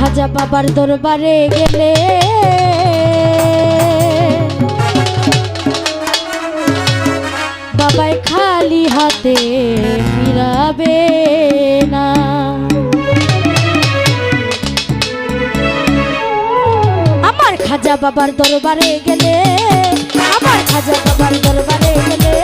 খাজা বাবার দরবারে গেলে। বাবাই খালি হাতে ফিরাবে না। আমার খাজা বাবার দরবারে গেলে, আমার খাজা বাবার দরবারে গেলে।